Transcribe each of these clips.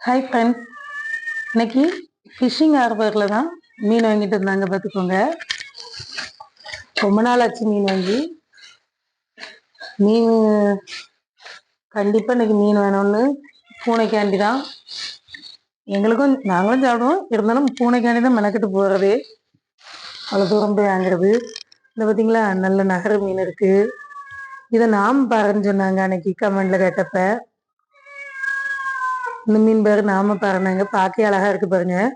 Hi friend இன்னைக்கு fishing ஹார்பரில் தான் மீன் வாங்கிட்டு இருந்தாங்க பார்த்துக்கோங்க. ரொம்ப நாள் ஆச்சு மீன் வாங்கி. மீன் கண்டிப்பாக இன்னைக்கு மீன் வேணும்னு பூனைக்காண்டி தான். எங்களுக்கும் நாங்களும் சாப்பிடுவோம். இருந்தாலும் பூனைக்காண்டி தான் மெனக்கிட்டு போகிறது அவ்வளோ தூரம் போய் வாங்குறது. இந்த பார்த்தீங்களா நல்ல நகர மீன் இருக்குது இதை நாம் பாருன்னு சொன்னாங்க அன்னைக்கு கமெண்டில் கேட்டப்போ. இந்த மீன் பேர் நாம பாருங்க. பார்க்க அழகா இருக்கு பாருங்க.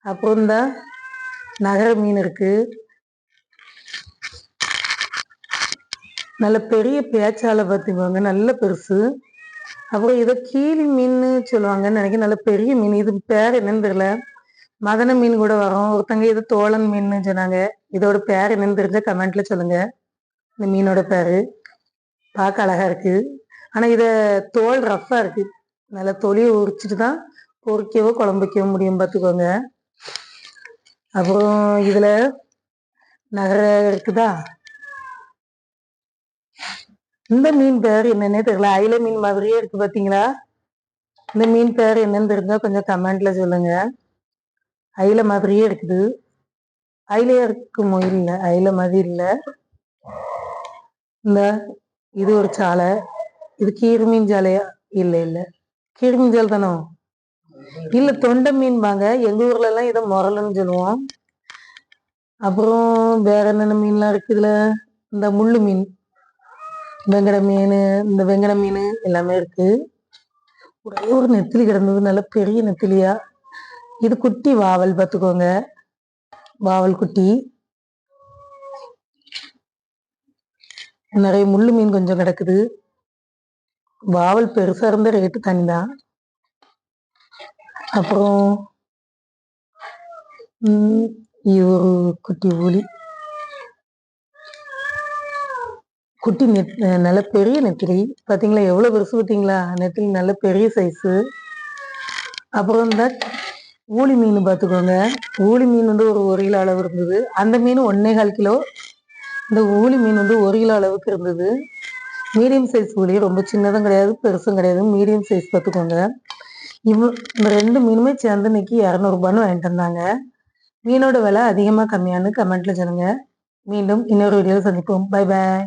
அப்புறம் தான் நகர மீன் இருக்கு. நல்ல பெரிய பேச்சால பார்த்துக்கோங்க நல்ல பெருசு. அப்புறம் இதை கீழி மீன் சொல்லுவாங்கன்னு நினைக்கிறேன். நல்ல பெரிய மீன். இது பேர் என்னன்னு தெரியல. மதன மீன் கூட வரும். ஒருத்தங்க இது தோழன் மீன் சொன்னாங்க. இதோட பேர் என்னன்னு தெரிஞ்ச கமெண்ட்ல சொல்லுங்க. இந்த மீனோட பேரு. பார்க்க அழகா இருக்கு. ஆனா இத தோல் ரஃபா இருக்கு. நல்லா தொலியை உரிச்சிட்டு தான் பொறிக்கவோ குழம்பு வைக்கவோ முடியும் பார்த்துக்கோங்க அப்புறம் இதில் நகர இருக்குதா? இந்த மீன் பேர் என்னன்னே தெரியல. அயில மீன் மாதிரியே இருக்கு பார்த்தீங்களா இந்த மீன் பேர் என்னன்னு தெரிஞ்சா கொஞ்சம் கமெண்ட்ல சொல்லுங்க. அயில மாதிரியே இருக்குது. அயிலையா இருக்குமோ? இல்லை. அயில மாதிரி இல்லை. இந்த இது ஒரு சாலை. இது கீர் மீன் சாலையா? இல்லை இல்லை. கிழிஞ்சல் தானோ? இல்ல தொண்டை மீன் வாங்க. எங்க ஊர்ல எல்லாம் இதை முரலுன்னு சொல்லுவோம். அப்புறம் வேற என்னென்ன மீன்லாம் இருக்கு இந்த முள்ளு மீன் வெங்கட மீன் இந்த வெங்கட மீன் எல்லாமே இருக்கு. ஒரே ஒரு நெத்திலி கிடந்தது நல்ல பெரிய நெத்திலியா. இது குட்டி வாவல் பார்த்துக்கோங்க. வாவல் குட்டி. நிறைய முள்ளு மீன் கொஞ்சம் கிடக்குது. வாவல் பெருசா இருந்த ரேட்டு தனி தான் அப்புறம் ஒரு குட்டி ஊலி குட்டி நெத் நல்ல பெரிய நெத்திலி. பார்த்தீங்களா எவ்வளோ பெருசு பார்த்தீங்களா நெத்திலி நல்ல பெரிய சைஸு அப்புறம் இந்த ஊளி மீன் பார்த்துக்கோங்க ஊளி மீன் வந்து ஒரு ஒரு கிலோ அளவு இருந்தது. அந்த மீன் ஒன்னே கால் கிலோ. இந்த ஊளி மீன் வந்து ஒரு கிலோ அளவுக்கு இருந்தது. மீடியம் சைஸ் புளி ரொம்ப சின்னதும் கிடையாது பெருசும் கிடையாது. மீடியம் சைஸ் பார்த்துக்கோங்க. இவ் இந்த ரெண்டு மீனுமே சேர்ந்து இன்னைக்கு இரநூறுபான்னு வாங்கிட்டு வந்தாங்க. மீனோட விலை அதிகமாக கம்மியானு கமெண்ட்ல சொல்லுங்க. மீண்டும் இன்னொரு வீடியோவில் சந்திப்போம். Bye bye